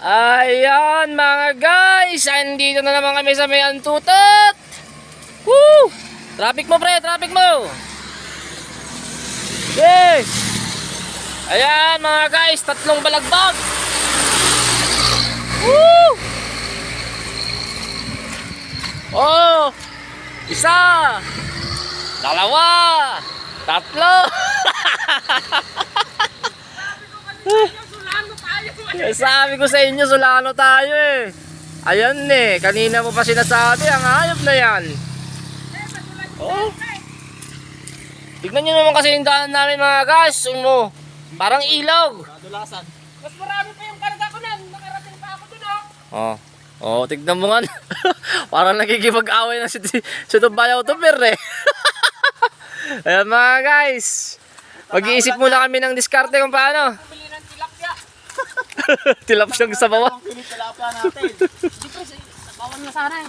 Ayan mga guys, andito na naman kami sa may antutot. Woo! Traffic mo pre, traffic mo. Yes! Ayan mga guys, tatlong balagbag. Woo! Oh! Isa! Dalawa! Tatlo! Sabi ko sa inyo, sulano tayo eh. Ayan eh, kanina mo pa sinasabi, ang hayop na yan. Oh. Tignan nyo naman kasi yung daanan namin mga guys. Ano, parang ilog. Kadulasan. Mas marami pa yung karga ko nan. Nakarating pa ako dun oh. Oh. Oh, tignan mo nga. parang nagkikipag-away na si, si Tubayaw Tuber eh. Ayan mga guys. Mag-iisip muna kami ng diskarte kung paano. Bumili ng tilapia. Tilap siyang sa bawah. Ang tilapia natin. Hindi ko, sa bawang na sana eh.